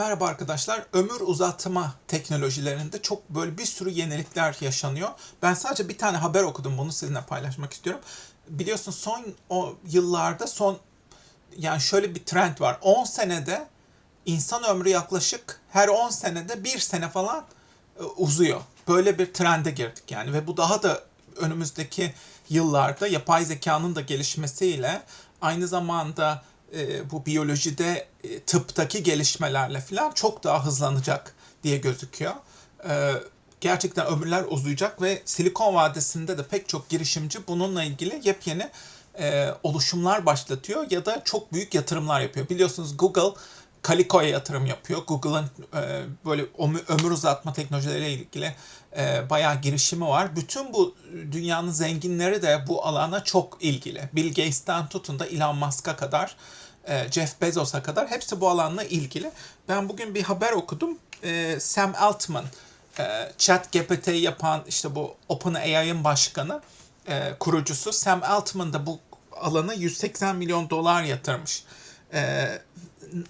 Merhaba arkadaşlar. Ömür uzatma teknolojilerinde çok böyle bir sürü yenilikler yaşanıyor. Ben sadece bir tane haber okudum. Bunu sizinle paylaşmak istiyorum. Biliyorsun son o yıllarda son yani şöyle bir trend var. 10 senede insan ömrü yaklaşık her 10 senede bir sene falan e, uzuyor. Böyle bir trende girdik yani ve bu daha da önümüzdeki yıllarda yapay zekanın da gelişmesiyle aynı zamanda e, bu biyolojide e, tıptaki gelişmelerle falan çok daha hızlanacak diye gözüküyor. E, gerçekten ömürler uzayacak ve Silikon Vadisi'nde de pek çok girişimci bununla ilgili yepyeni e, oluşumlar başlatıyor ya da çok büyük yatırımlar yapıyor. Biliyorsunuz Google Calico'ya yatırım yapıyor. Google'ın e, böyle ömür, uzatma teknolojileriyle ilgili e, bayağı girişimi var. Bütün bu dünyanın zenginleri de bu alana çok ilgili. Bill Gates'ten tutun da Elon Musk'a kadar, e, Jeff Bezos'a kadar hepsi bu alanla ilgili. Ben bugün bir haber okudum. E, Sam Altman, e, ChatGPT yapan işte bu OpenAI'ın başkanı, e, kurucusu Sam Altman da bu alana 180 milyon dolar yatırmış. E,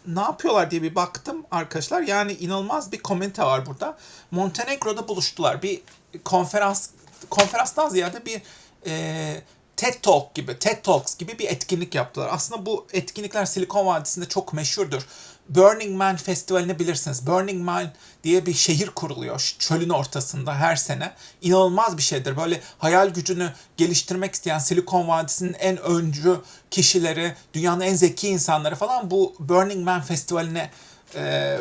ne yapıyorlar diye bir baktım arkadaşlar. Yani inanılmaz bir komünite var burada. Montenegro'da buluştular. Bir konferans konferanstan ziyade bir e, TED Talk gibi, TED Talks gibi bir etkinlik yaptılar. Aslında bu etkinlikler Silikon Vadisi'nde çok meşhurdur. Burning Man Festivali'ni bilirsiniz. Burning Man diye bir şehir kuruluyor çölün ortasında her sene. İnanılmaz bir şeydir. Böyle hayal gücünü geliştirmek isteyen Silikon Vadisi'nin en öncü kişileri, dünyanın en zeki insanları falan bu Burning Man Festivali'ne e,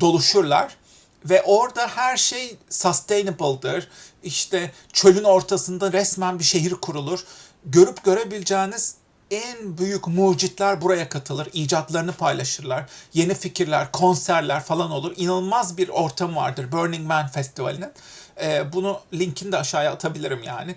doluşurlar. Ve orada her şey sustainable'dır. İşte çölün ortasında resmen bir şehir kurulur. Görüp görebileceğiniz en büyük mucitler buraya katılır. icatlarını paylaşırlar. Yeni fikirler, konserler falan olur. İnanılmaz bir ortam vardır Burning Man Festivali'nin. Ee, bunu linkini de aşağıya atabilirim yani.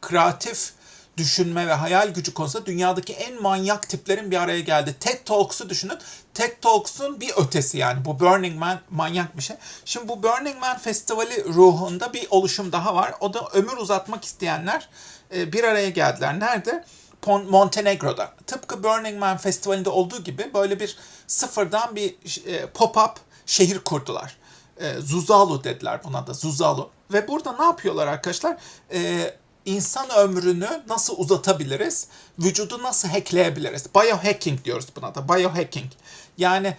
Kreatif düşünme ve hayal gücü konusunda dünyadaki en manyak tiplerin bir araya geldi. TED Talks'u düşünün. TED Talks'un bir ötesi yani. Bu Burning Man manyak bir şey. Şimdi bu Burning Man Festivali ruhunda bir oluşum daha var. O da ömür uzatmak isteyenler e, bir araya geldiler. Nerede? Montenegro'da. Tıpkı Burning Man Festivali'nde olduğu gibi böyle bir sıfırdan bir e, pop-up şehir kurdular. E, Zuzalu dediler buna da Zuzalu. Ve burada ne yapıyorlar arkadaşlar? E, insan ömrünü nasıl uzatabiliriz? Vücudu nasıl hackleyebiliriz? Biohacking diyoruz buna da. Biohacking. Yani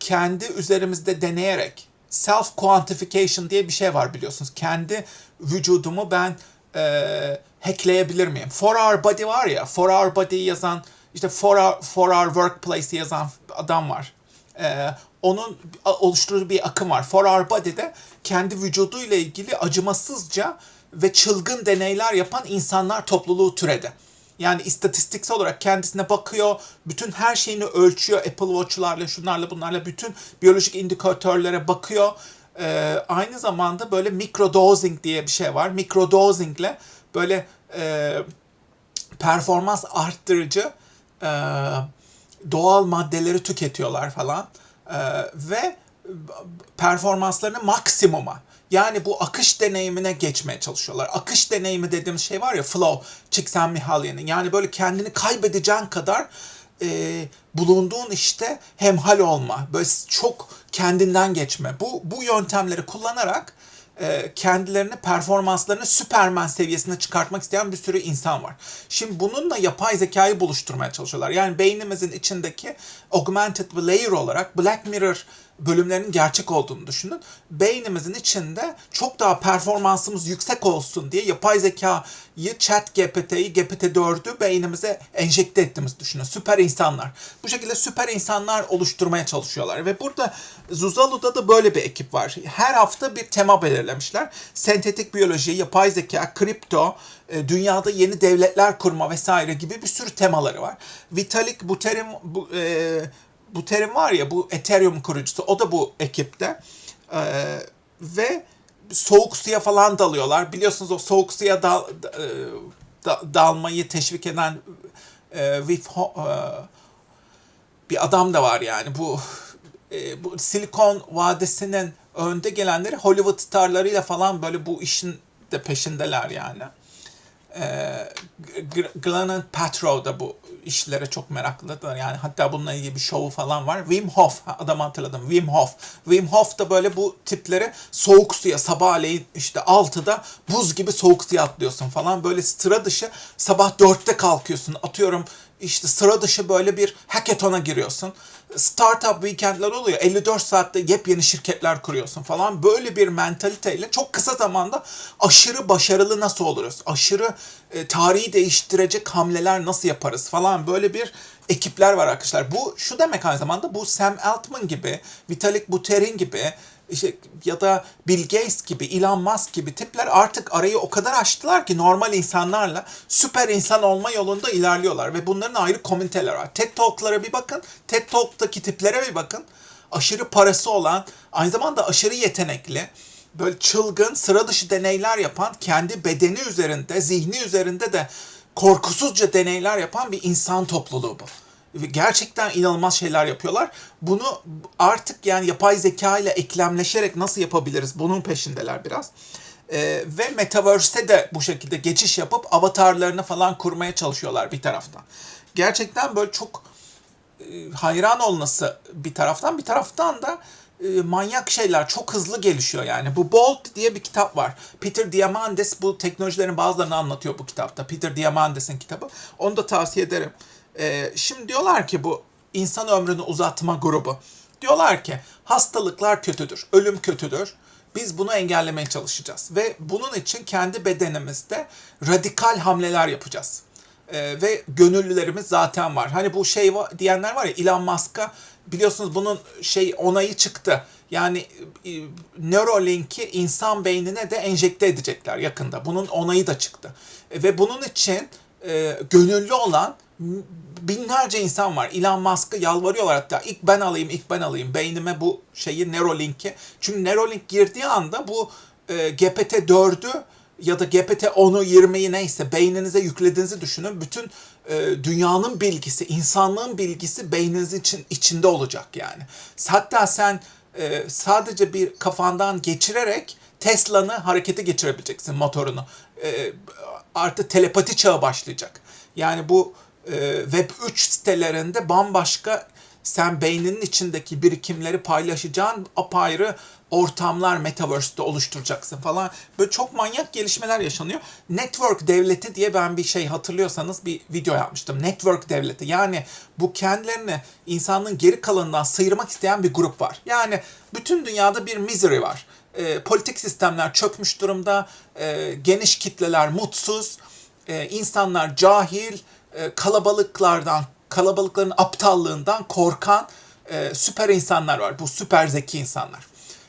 kendi üzerimizde deneyerek self quantification diye bir şey var biliyorsunuz. Kendi vücudumu ben e, hackleyebilir miyim? For Our Body var ya, For Our Body'yi yazan, işte For Our, For Our Workplace'i yazan adam var. E, onun oluşturduğu bir akım var. For Our Body'de kendi vücuduyla ilgili acımasızca ve çılgın deneyler yapan insanlar topluluğu türedi. Yani istatistiksel olarak kendisine bakıyor, bütün her şeyini ölçüyor Apple Watch'larla, şunlarla bunlarla bütün biyolojik indikatörlere bakıyor. Ee, aynı zamanda böyle microdosing diye bir şey var. Microdosingle böyle e, performans arttırıcı e, doğal maddeleri tüketiyorlar falan. E, ve performanslarını maksimuma yani bu akış deneyimine geçmeye çalışıyorlar. Akış deneyimi dediğim şey var ya flow, Csikszentmihalyi'nin. Yani böyle kendini kaybedeceğin kadar e, bulunduğun işte hemhal olma. Böyle çok kendinden geçme. Bu, bu yöntemleri kullanarak e, kendilerini, performanslarını Superman seviyesine çıkartmak isteyen bir sürü insan var. Şimdi bununla yapay zekayı buluşturmaya çalışıyorlar. Yani beynimizin içindeki augmented layer olarak Black Mirror bölümlerinin gerçek olduğunu düşünün. Beynimizin içinde çok daha performansımız yüksek olsun diye yapay zekayı, chat GPT'yi, GPT-4'ü beynimize enjekte ettiğimizi düşünün. Süper insanlar. Bu şekilde süper insanlar oluşturmaya çalışıyorlar. Ve burada Zuzalu'da da böyle bir ekip var. Her hafta bir tema belirlemişler. Sentetik biyoloji, yapay zeka, kripto, dünyada yeni devletler kurma vesaire gibi bir sürü temaları var. Vitalik Buterin bu, e, bu terim var ya bu Ethereum kurucusu o da bu ekipte. Ee, ve soğuk suya falan dalıyorlar. Biliyorsunuz o soğuk suya dal, da, dalmayı teşvik eden e, Wif, e, bir adam da var yani. Bu, e, bu Silikon Vadisi'nin önde gelenleri Hollywood starlarıyla falan böyle bu işin de peşindeler yani. Ee, G- Gwyneth Paltrow da bu işlere çok meraklıdır. Yani hatta bununla ilgili bir şovu falan var. Wim Hof, ha, adamı hatırladım. Wim Hof. Wim Hof da böyle bu tipleri soğuk suya sabahleyin işte 6'da buz gibi soğuk suya atlıyorsun falan. Böyle sıra dışı sabah 4'te kalkıyorsun. Atıyorum işte sıra dışı böyle bir hackathon'a giriyorsun. Startup weekendler oluyor. 54 saatte yepyeni şirketler kuruyorsun falan. Böyle bir mentaliteyle çok kısa zamanda aşırı başarılı nasıl oluruz? Aşırı e, tarihi değiştirecek hamleler nasıl yaparız falan böyle bir ekipler var arkadaşlar. Bu şu demek aynı zamanda bu Sam Altman gibi, Vitalik Buterin gibi işte ya da Bill Gates gibi, Elon Musk gibi tipler artık arayı o kadar açtılar ki normal insanlarla süper insan olma yolunda ilerliyorlar ve bunların ayrı komüniteler var. TED Talk'lara bir bakın, TED Talk'taki tiplere bir bakın. Aşırı parası olan, aynı zamanda aşırı yetenekli, böyle çılgın, sıra dışı deneyler yapan, kendi bedeni üzerinde, zihni üzerinde de korkusuzca deneyler yapan bir insan topluluğu bu. Gerçekten inanılmaz şeyler yapıyorlar. Bunu artık yani yapay zeka ile eklemleşerek nasıl yapabiliriz? Bunun peşindeler biraz. Ee, ve Metaverse'te de bu şekilde geçiş yapıp avatarlarını falan kurmaya çalışıyorlar bir taraftan. Gerçekten böyle çok e, hayran olması bir taraftan bir taraftan da e, manyak şeyler çok hızlı gelişiyor yani. Bu Bolt diye bir kitap var. Peter Diamandis bu teknolojilerin bazılarını anlatıyor bu kitapta. Peter Diamandis'in kitabı. Onu da tavsiye ederim. E, şimdi diyorlar ki bu insan ömrünü uzatma grubu. Diyorlar ki hastalıklar kötüdür, ölüm kötüdür. Biz bunu engellemeye çalışacağız ve bunun için kendi bedenimizde radikal hamleler yapacağız. Ee, ve gönüllülerimiz zaten var. Hani bu şey va- diyenler var ya Elon Musk'a biliyorsunuz bunun şey onayı çıktı. Yani e, Neuralink'i insan beynine de enjekte edecekler yakında. Bunun onayı da çıktı. E, ve bunun için e, gönüllü olan binlerce insan var. Elon Musk'a yalvarıyorlar hatta ilk ben alayım, ilk ben alayım beynime bu şeyi Neuralink'i. Çünkü Neuralink girdiği anda bu e, GPT-4'ü ya da GPT 10'u 20'yi neyse beyninize yüklediğinizi düşünün. Bütün e, dünyanın bilgisi, insanlığın bilgisi beyninizin için, içinde olacak yani. Hatta sen e, sadece bir kafandan geçirerek Tesla'nı harekete geçirebileceksin motorunu. E, artık telepati çağı başlayacak. Yani bu e, Web 3 sitelerinde bambaşka sen beyninin içindeki birikimleri paylaşacağın apayrı ortamlar Metaverse'de oluşturacaksın falan. Böyle çok manyak gelişmeler yaşanıyor. Network devleti diye ben bir şey hatırlıyorsanız bir video yapmıştım. Network devleti. Yani bu kendilerini insanlığın geri kalanından sıyırmak isteyen bir grup var. Yani bütün dünyada bir misery var. E, politik sistemler çökmüş durumda. E, geniş kitleler mutsuz. E, insanlar cahil. E, kalabalıklardan kalabalıkların aptallığından korkan e, süper insanlar var. Bu süper zeki insanlar.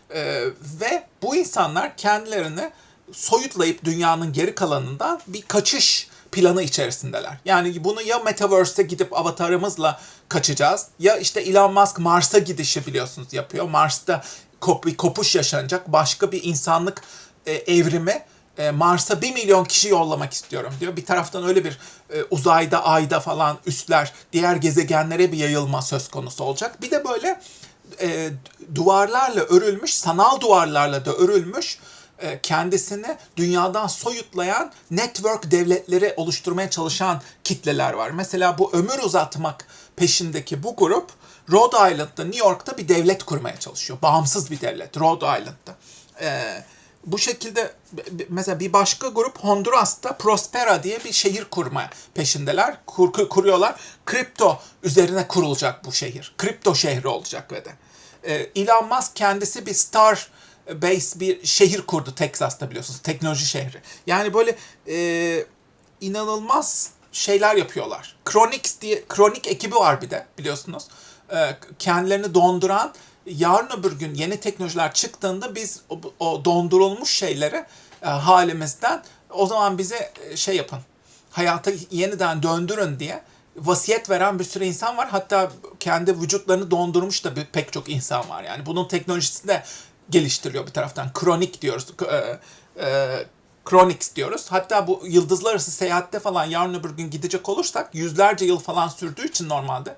E, ve bu insanlar kendilerini soyutlayıp dünyanın geri kalanından bir kaçış planı içerisindeler. Yani bunu ya Metaverse'e gidip avatarımızla kaçacağız ya işte Elon Musk Mars'a gidişi biliyorsunuz yapıyor. Mars'ta kop bir kopuş yaşanacak. Başka bir insanlık e, evrimi e, Mars'a 1 milyon kişi yollamak istiyorum diyor. Bir taraftan öyle bir e, uzayda, ayda falan üstler, diğer gezegenlere bir yayılma söz konusu olacak. Bir de böyle e, duvarlarla örülmüş, sanal duvarlarla da örülmüş e, kendisini dünyadan soyutlayan network devletleri oluşturmaya çalışan kitleler var. Mesela bu ömür uzatmak peşindeki bu grup Rhode Island'da, New York'ta bir devlet kurmaya çalışıyor. Bağımsız bir devlet Rhode Island'da. Eee bu şekilde mesela bir başka grup Honduras'ta Prospera diye bir şehir kurma peşindeler. Kur, kur- kuruyorlar. Kripto üzerine kurulacak bu şehir. Kripto şehri olacak ve de. Ee, Elon Musk kendisi bir Star Base bir şehir kurdu Texas'ta biliyorsunuz. Teknoloji şehri. Yani böyle e, inanılmaz şeyler yapıyorlar. Chronix diye Chronix ekibi var bir de biliyorsunuz. Ee, kendilerini donduran yarın öbür gün yeni teknolojiler çıktığında biz o, o dondurulmuş şeyleri e, halimizden o zaman bize e, şey yapın. Hayata yeniden döndürün diye vasiyet veren bir sürü insan var. Hatta kendi vücutlarını dondurmuş da bir, pek çok insan var. Yani bunun teknolojisi de geliştiriliyor bir taraftan. Kronik diyoruz. E, e, Chronix diyoruz. Hatta bu yıldızlar arası seyahatte falan yarın öbür gün gidecek olursak yüzlerce yıl falan sürdüğü için normalde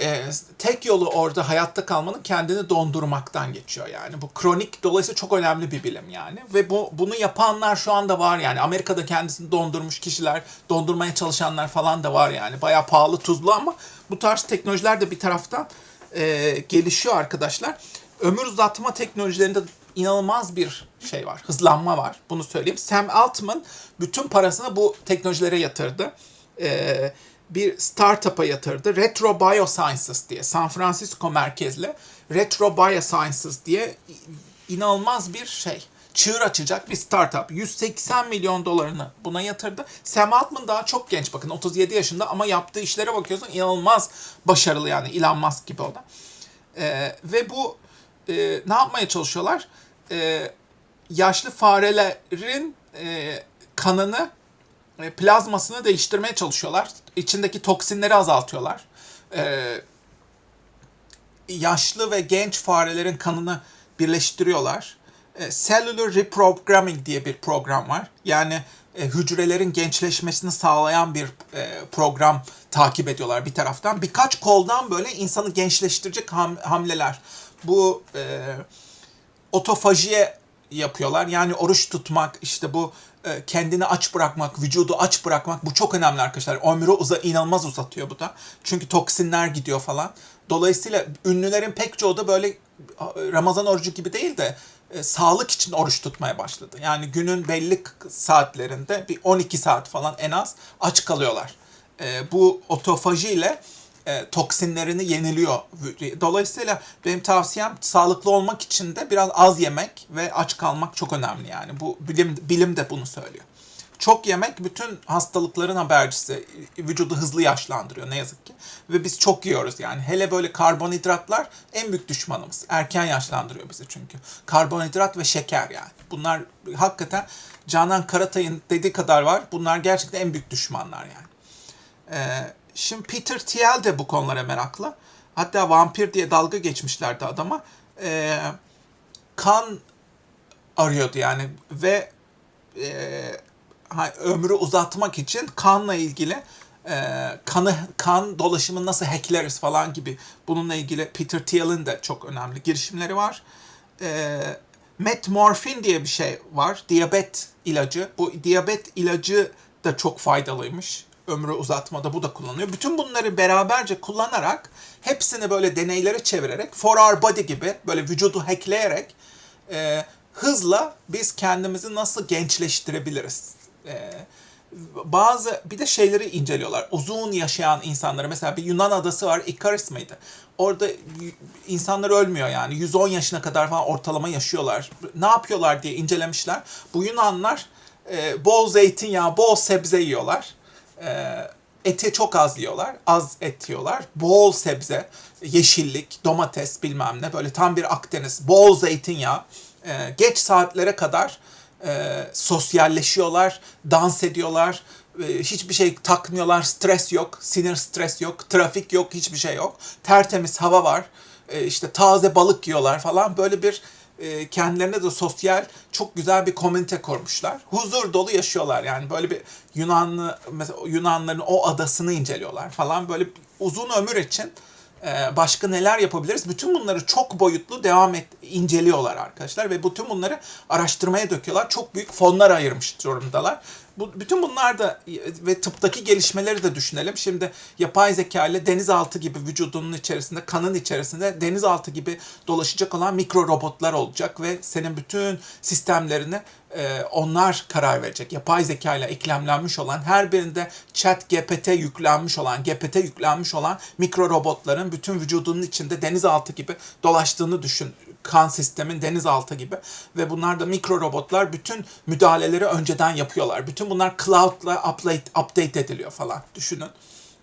e, tek yolu orada hayatta kalmanın kendini dondurmaktan geçiyor yani. Bu kronik dolayısıyla çok önemli bir bilim yani. Ve bu bunu yapanlar şu anda var yani. Amerika'da kendisini dondurmuş kişiler, dondurmaya çalışanlar falan da var yani. Bayağı pahalı, tuzlu ama bu tarz teknolojiler de bir taraftan e, gelişiyor arkadaşlar. Ömür uzatma teknolojilerinde inanılmaz bir şey var. Hızlanma var. Bunu söyleyeyim. Sam Altman bütün parasını bu teknolojilere yatırdı. Ee, bir startup'a yatırdı. Retro Biosciences diye. San Francisco merkezli. Retro Biosciences diye inanılmaz bir şey. Çığır açacak bir startup. 180 milyon dolarını buna yatırdı. Sam Altman daha çok genç bakın 37 yaşında ama yaptığı işlere bakıyorsun inanılmaz başarılı yani Elon Musk gibi o da. Ee, ve bu e, ne yapmaya çalışıyorlar? E, yaşlı farelerin e, kanını, e, plazmasını değiştirmeye çalışıyorlar. İçindeki toksinleri azaltıyorlar. E, yaşlı ve genç farelerin kanını birleştiriyorlar. E, Cellular Reprogramming diye bir program var. Yani e, hücrelerin gençleşmesini sağlayan bir e, program takip ediyorlar bir taraftan. Birkaç koldan böyle insanı gençleştirecek ham- hamleler. Bu e, otofajiye yapıyorlar. Yani oruç tutmak, işte bu kendini aç bırakmak, vücudu aç bırakmak bu çok önemli arkadaşlar. Ömrü uza, inanılmaz uzatıyor bu da. Çünkü toksinler gidiyor falan. Dolayısıyla ünlülerin pek çoğu da böyle Ramazan orucu gibi değil de e, sağlık için oruç tutmaya başladı. Yani günün belli saatlerinde bir 12 saat falan en az aç kalıyorlar. E, bu otofaji ile e, toksinlerini yeniliyor. Dolayısıyla benim tavsiyem sağlıklı olmak için de biraz az yemek ve aç kalmak çok önemli yani. Bu bilim bilim de bunu söylüyor. Çok yemek bütün hastalıkların habercisi. Vücudu hızlı yaşlandırıyor ne yazık ki. Ve biz çok yiyoruz yani. Hele böyle karbonhidratlar en büyük düşmanımız. Erken yaşlandırıyor bizi çünkü. Karbonhidrat ve şeker yani. Bunlar hakikaten Canan Karatay'ın dediği kadar var. Bunlar gerçekten en büyük düşmanlar yani. Ee, şimdi Peter Thiel de bu konulara meraklı. Hatta vampir diye dalga geçmişlerdi adama. Ee, kan arıyordu yani ve e, ömrü uzatmak için kanla ilgili e, kanı kan dolaşımını nasıl hackleriz falan gibi bununla ilgili Peter Thiel'in de çok önemli girişimleri var. E, Metmorfin diye bir şey var. Diyabet ilacı. Bu diyabet ilacı da çok faydalıymış. Ömrü uzatmada bu da kullanılıyor. Bütün bunları beraberce kullanarak hepsini böyle deneylere çevirerek for our body gibi böyle vücudu hackleyerek e, hızla biz kendimizi nasıl gençleştirebiliriz? E, bazı bir de şeyleri inceliyorlar. Uzun yaşayan insanları mesela bir Yunan adası var Icarus mıydı? Orada insanlar ölmüyor yani 110 yaşına kadar falan ortalama yaşıyorlar. Ne yapıyorlar diye incelemişler. Bu Yunanlar e, bol zeytinyağı, bol sebze yiyorlar. E, eti çok az yiyorlar. Az et yiyorlar. Bol sebze, yeşillik, domates bilmem ne böyle tam bir Akdeniz. Bol zeytinyağı. E, geç saatlere kadar e, sosyalleşiyorlar, dans ediyorlar, e, hiçbir şey takmıyorlar, stres yok, sinir stres yok, trafik yok, hiçbir şey yok. Tertemiz hava var, e, işte taze balık yiyorlar falan böyle bir e, kendilerine de sosyal çok güzel bir komünite kurmuşlar. Huzur dolu yaşıyorlar yani böyle bir Yunanlı mesela Yunanların o adasını inceliyorlar falan böyle uzun ömür için ee, başka neler yapabiliriz? Bütün bunları çok boyutlu devam et, inceliyorlar arkadaşlar ve bütün bunları araştırmaya döküyorlar. Çok büyük fonlar ayırmış durumdalar. Bu, bütün bunlar da ve tıptaki gelişmeleri de düşünelim. Şimdi yapay zeka ile denizaltı gibi vücudunun içerisinde, kanın içerisinde denizaltı gibi dolaşacak olan mikro robotlar olacak ve senin bütün sistemlerini e, onlar karar verecek. Yapay zeka ile eklemlenmiş olan her birinde chat GPT yüklenmiş olan, GPT yüklenmiş olan mikro robotların bütün vücudunun içinde denizaltı gibi dolaştığını düşün kan sistemin denizaltı gibi ve bunlar da mikro robotlar bütün müdahaleleri önceden yapıyorlar. Bütün bunlar cloud'la update, update ediliyor falan düşünün.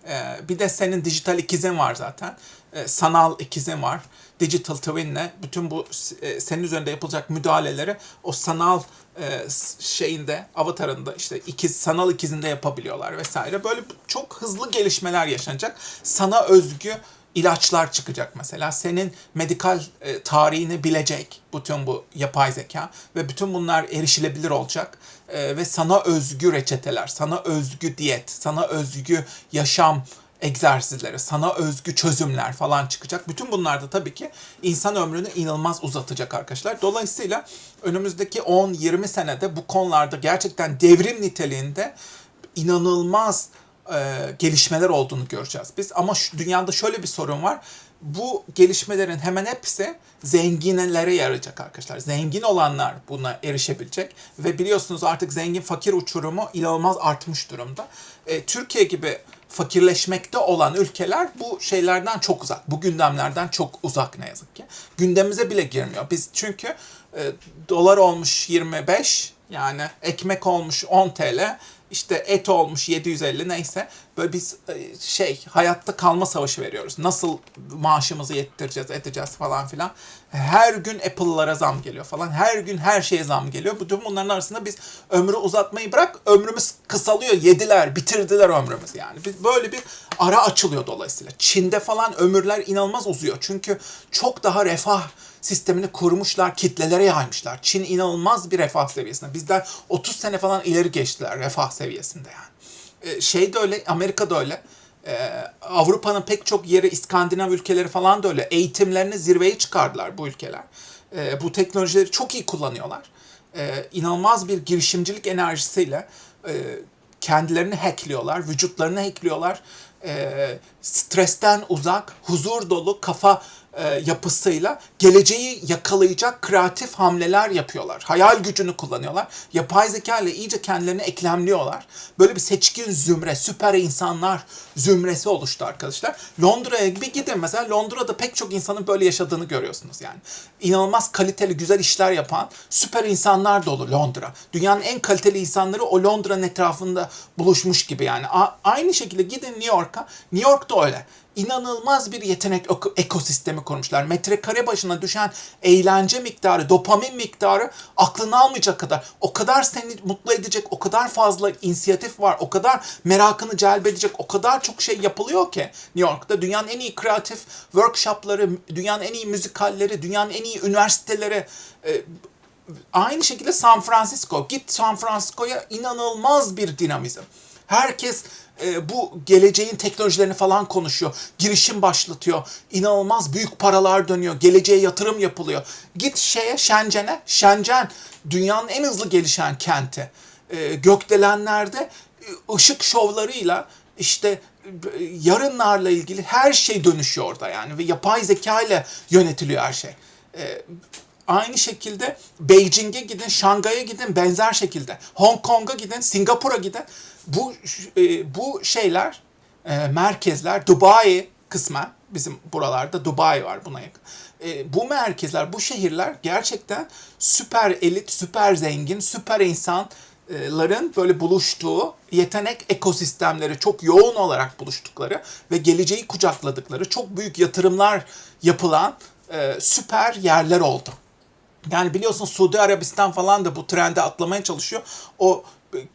Ee, bir de senin dijital ikizin var zaten. Ee, sanal ikizin var. Digital Twin'le bütün bu e, senin üzerinde yapılacak müdahaleleri o sanal e, şeyinde, avatarında işte ikiz, sanal ikizinde yapabiliyorlar vesaire. Böyle çok hızlı gelişmeler yaşanacak. Sana özgü ilaçlar çıkacak mesela. Senin medikal e, tarihini bilecek bütün bu yapay zeka ve bütün bunlar erişilebilir olacak. E, ve sana özgü reçeteler, sana özgü diyet, sana özgü yaşam egzersizleri, sana özgü çözümler falan çıkacak. Bütün bunlar da tabii ki insan ömrünü inanılmaz uzatacak arkadaşlar. Dolayısıyla önümüzdeki 10-20 senede bu konularda gerçekten devrim niteliğinde inanılmaz e, gelişmeler olduğunu göreceğiz biz. Ama şu, dünyada şöyle bir sorun var. Bu gelişmelerin hemen hepsi zenginlere yarayacak arkadaşlar. Zengin olanlar buna erişebilecek ve biliyorsunuz artık zengin fakir uçurumu inanılmaz artmış durumda. E, Türkiye gibi fakirleşmekte olan ülkeler bu şeylerden çok uzak. Bu gündemlerden çok uzak ne yazık ki. Gündemimize bile girmiyor. Biz çünkü e, dolar olmuş 25 yani ekmek olmuş 10 TL işte et olmuş 750 neyse böyle biz e, şey hayatta kalma savaşı veriyoruz. Nasıl maaşımızı yettireceğiz edeceğiz falan filan. Her gün Apple'lara zam geliyor falan. Her gün her şeye zam geliyor. Bütün bunların arasında biz ömrü uzatmayı bırak ömrümüz kısalıyor. Yediler bitirdiler ömrümüzü yani. Biz böyle bir ara açılıyor dolayısıyla. Çin'de falan ömürler inanılmaz uzuyor. Çünkü çok daha refah sistemini kurmuşlar, kitlelere yaymışlar. Çin inanılmaz bir refah seviyesinde. Bizden 30 sene falan ileri geçtiler refah seviyesinde yani. Ee, şey de öyle, Amerika da öyle. Ee, Avrupa'nın pek çok yeri, İskandinav ülkeleri falan da öyle. Eğitimlerini zirveye çıkardılar bu ülkeler. Ee, bu teknolojileri çok iyi kullanıyorlar. Ee, inanılmaz bir girişimcilik enerjisiyle e, kendilerini hackliyorlar, vücutlarını hackliyorlar. Stresten uzak, huzur dolu kafa e, yapısıyla geleceği yakalayacak kreatif hamleler yapıyorlar. Hayal gücünü kullanıyorlar. Yapay zeka ile iyice kendilerini eklemliyorlar. Böyle bir seçkin zümre, süper insanlar zümresi oluştu arkadaşlar. Londra'ya bir gidin mesela Londra'da pek çok insanın böyle yaşadığını görüyorsunuz yani. İnanılmaz kaliteli, güzel işler yapan süper insanlar dolu Londra. Dünyanın en kaliteli insanları o Londra'nın etrafında buluşmuş gibi yani. A- aynı şekilde gidin New York'a. New York'ta öyle inanılmaz bir yetenek eko- ekosistemi kurmuşlar. Metrekare başına düşen eğlence miktarı, dopamin miktarı aklını almayacak kadar. O kadar seni mutlu edecek, o kadar fazla inisiyatif var, o kadar merakını celbedecek, o kadar çok şey yapılıyor ki New York'ta. Dünyanın en iyi kreatif workshopları, dünyanın en iyi müzikalleri, dünyanın en iyi üniversiteleri, e, aynı şekilde San Francisco. Git San Francisco'ya inanılmaz bir dinamizm. Herkes e, bu geleceğin teknolojilerini falan konuşuyor. Girişim başlatıyor. İnanılmaz büyük paralar dönüyor. Geleceğe yatırım yapılıyor. Git şeye Shenzhen'e. Shenzhen dünyanın en hızlı gelişen kenti. E, gökdelenlerde e, ışık şovlarıyla işte yarınlarla ilgili her şey dönüşüyor orada yani ve yapay zeka ile yönetiliyor her şey. E, Aynı şekilde Beijing'e gidin, Şangay'a gidin benzer şekilde. Hong Kong'a gidin, Singapur'a gidin. Bu e, bu şeyler, e, merkezler, Dubai kısmen bizim buralarda Dubai var buna yakın. E, bu merkezler, bu şehirler gerçekten süper elit, süper zengin, süper insanların böyle buluştuğu yetenek ekosistemleri çok yoğun olarak buluştukları ve geleceği kucakladıkları çok büyük yatırımlar yapılan süper yerler oldu. Yani biliyorsun Suudi Arabistan falan da bu trende atlamaya çalışıyor. O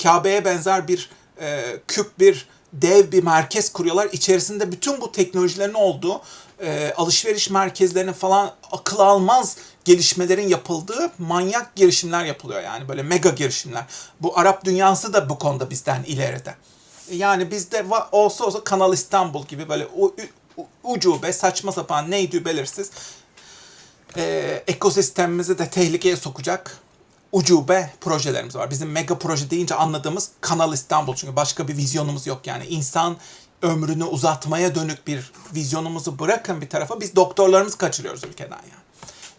Kabe'ye benzer bir e, küp bir dev bir merkez kuruyorlar. İçerisinde bütün bu teknolojilerin olduğu e, alışveriş merkezlerinin falan akıl almaz gelişmelerin yapıldığı manyak girişimler yapılıyor yani böyle mega girişimler. Bu Arap dünyası da bu konuda bizden ileride. Yani bizde olsa olsa Kanal İstanbul gibi böyle u- u- ucube saçma sapan neydi belirsiz e, ekosistemimizi de tehlikeye sokacak ucube projelerimiz var. Bizim mega proje deyince anladığımız Kanal İstanbul çünkü başka bir vizyonumuz yok yani insan ömrünü uzatmaya dönük bir vizyonumuzu bırakın bir tarafa biz doktorlarımızı kaçırıyoruz ülkeden yani.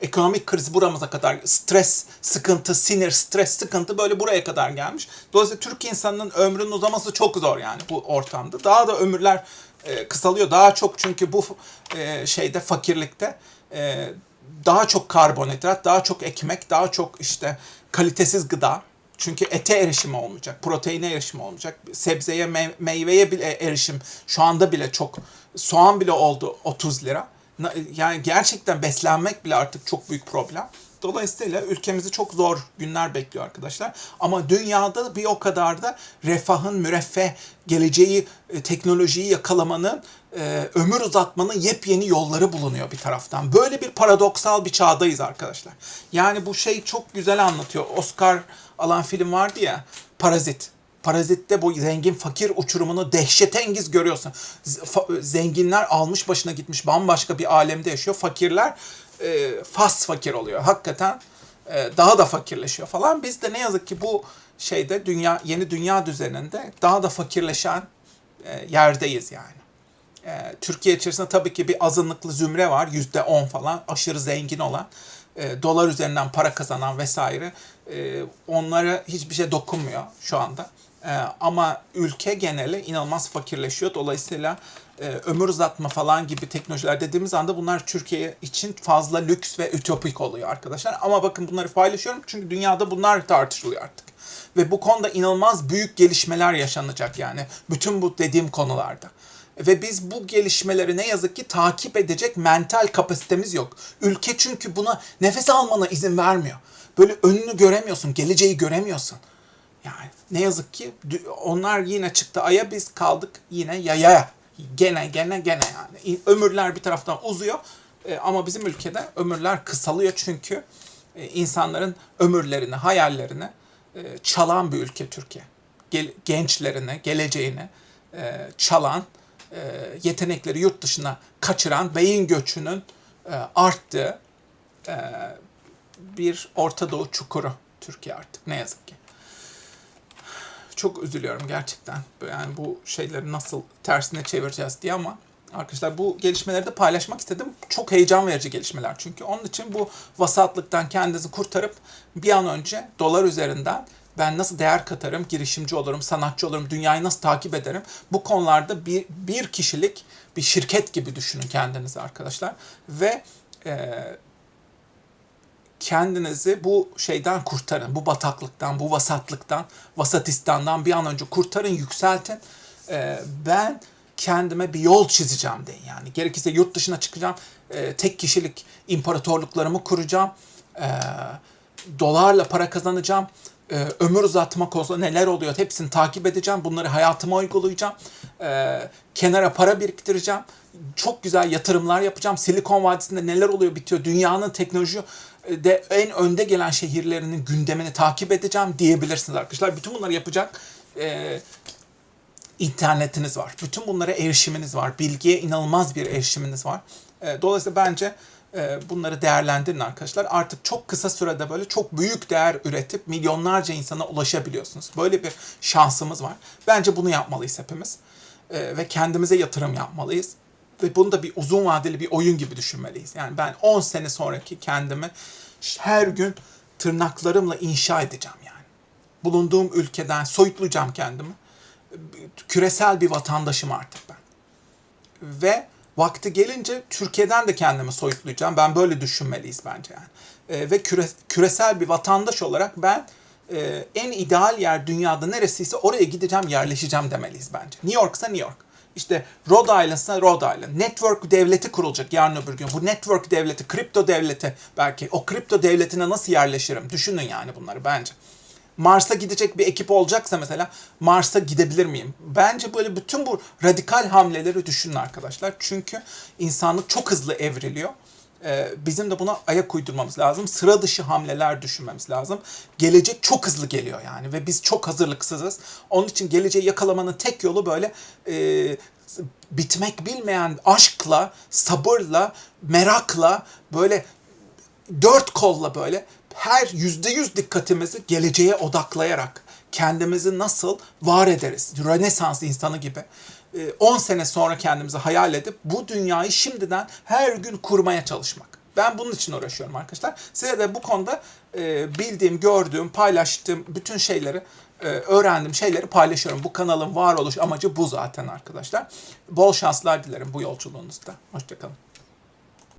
Ekonomik kriz buramıza kadar stres, sıkıntı, sinir, stres, sıkıntı böyle buraya kadar gelmiş. Dolayısıyla Türk insanının ömrünün uzaması çok zor yani bu ortamda. Daha da ömürler e, kısalıyor. Daha çok çünkü bu e, şeyde fakirlikte e, daha çok karbonhidrat, daha çok ekmek, daha çok işte kalitesiz gıda. Çünkü ete erişimi olmayacak, proteine erişimi olmayacak, sebzeye, me- meyveye bile erişim şu anda bile çok, soğan bile oldu 30 lira. Yani gerçekten beslenmek bile artık çok büyük problem. Dolayısıyla ülkemizi çok zor günler bekliyor arkadaşlar. Ama dünyada bir o kadar da refahın, müreffeh, geleceği, e, teknolojiyi yakalamanın, e, ömür uzatmanın yepyeni yolları bulunuyor bir taraftan. Böyle bir paradoksal bir çağdayız arkadaşlar. Yani bu şey çok güzel anlatıyor. Oscar alan film vardı ya, Parazit. Parazitte bu zengin fakir uçurumunu dehşetengiz görüyorsun. Zenginler almış başına gitmiş bambaşka bir alemde yaşıyor. Fakirler e, fas fakir oluyor. Hakikaten e, daha da fakirleşiyor falan. Biz de ne yazık ki bu şeyde dünya yeni dünya düzeninde daha da fakirleşen e, yerdeyiz yani. E, Türkiye içerisinde tabii ki bir azınlıklı zümre var. Yüzde on falan aşırı zengin olan. e, dolar üzerinden para kazanan vesaire. E, onlara hiçbir şey dokunmuyor şu anda. E, ama ülke geneli inanılmaz fakirleşiyor. Dolayısıyla e, ömür uzatma falan gibi teknolojiler dediğimiz anda bunlar Türkiye için fazla lüks ve ütopik oluyor arkadaşlar. Ama bakın bunları paylaşıyorum çünkü dünyada bunlar tartışılıyor artık. Ve bu konuda inanılmaz büyük gelişmeler yaşanacak yani. Bütün bu dediğim konularda. Ve biz bu gelişmeleri ne yazık ki takip edecek mental kapasitemiz yok. Ülke çünkü buna nefes almana izin vermiyor. Böyle önünü göremiyorsun, geleceği göremiyorsun. Yani ne yazık ki onlar yine çıktı aya biz kaldık yine yaya. Gene gene gene yani. Ömürler bir taraftan uzuyor e, ama bizim ülkede ömürler kısalıyor çünkü e, insanların ömürlerini, hayallerini e, çalan bir ülke Türkiye. Gençlerini, geleceğini çalan, yetenekleri yurt dışına kaçıran, beyin göçünün e, arttığı e, bir Orta Doğu çukuru Türkiye artık ne yazık ki. Çok üzülüyorum gerçekten. Yani bu şeyleri nasıl tersine çevireceğiz diye ama arkadaşlar bu gelişmeleri de paylaşmak istedim. Çok heyecan verici gelişmeler çünkü. Onun için bu vasatlıktan kendinizi kurtarıp bir an önce dolar üzerinden ben nasıl değer katarım, girişimci olurum, sanatçı olurum, dünyayı nasıl takip ederim? Bu konularda bir, bir kişilik bir şirket gibi düşünün kendinizi arkadaşlar. Ve e, kendinizi bu şeyden kurtarın. Bu bataklıktan, bu vasatlıktan, vasatistandan bir an önce kurtarın, yükseltin. Ee, ben kendime bir yol çizeceğim deyin yani. Gerekirse yurt dışına çıkacağım, e, tek kişilik imparatorluklarımı kuracağım, e, dolarla para kazanacağım, e, ömür uzatma konusunda neler oluyor hepsini takip edeceğim, bunları hayatıma uygulayacağım, e, kenara para biriktireceğim, çok güzel yatırımlar yapacağım. Silikon Vadisi'nde neler oluyor bitiyor, dünyanın teknoloji de en önde gelen şehirlerinin gündemini takip edeceğim diyebilirsiniz arkadaşlar. Bütün bunları yapacak e, internetiniz var. Bütün bunlara erişiminiz var. Bilgiye inanılmaz bir erişiminiz var. E, dolayısıyla bence e, bunları değerlendirin arkadaşlar. Artık çok kısa sürede böyle çok büyük değer üretip milyonlarca insana ulaşabiliyorsunuz. Böyle bir şansımız var. Bence bunu yapmalıyız hepimiz. E, ve kendimize yatırım yapmalıyız. Ve bunu da bir uzun vadeli bir oyun gibi düşünmeliyiz. Yani ben 10 sene sonraki kendimi her gün tırnaklarımla inşa edeceğim yani. Bulunduğum ülkeden soyutlayacağım kendimi. Küresel bir vatandaşım artık ben. Ve vakti gelince Türkiye'den de kendimi soyutlayacağım. Ben böyle düşünmeliyiz bence yani. E, ve küre, küresel bir vatandaş olarak ben e, en ideal yer dünyada neresiyse oraya gideceğim, yerleşeceğim demeliyiz bence. New York'sa New York. İşte Rhode Island'sa Rhode Island. Network devleti kurulacak yarın öbür gün. Bu network devleti, kripto devleti belki. O kripto devletine nasıl yerleşirim? Düşünün yani bunları bence. Mars'a gidecek bir ekip olacaksa mesela Mars'a gidebilir miyim? Bence böyle bütün bu radikal hamleleri düşünün arkadaşlar. Çünkü insanlık çok hızlı evriliyor. Ee, bizim de buna ayak uydurmamız lazım. Sıra dışı hamleler düşünmemiz lazım. Gelecek çok hızlı geliyor yani ve biz çok hazırlıksızız. Onun için geleceği yakalamanın tek yolu böyle e, bitmek bilmeyen aşkla, sabırla, merakla böyle dört kolla böyle her yüzde yüz dikkatimizi geleceğe odaklayarak kendimizi nasıl var ederiz? Rönesans insanı gibi. 10 sene sonra kendimizi hayal edip bu dünyayı şimdiden her gün kurmaya çalışmak. Ben bunun için uğraşıyorum arkadaşlar. Size de bu konuda e, bildiğim, gördüğüm, paylaştığım bütün şeyleri, e, öğrendiğim şeyleri paylaşıyorum. Bu kanalın varoluş amacı bu zaten arkadaşlar. Bol şanslar dilerim bu yolculuğunuzda. Hoşçakalın.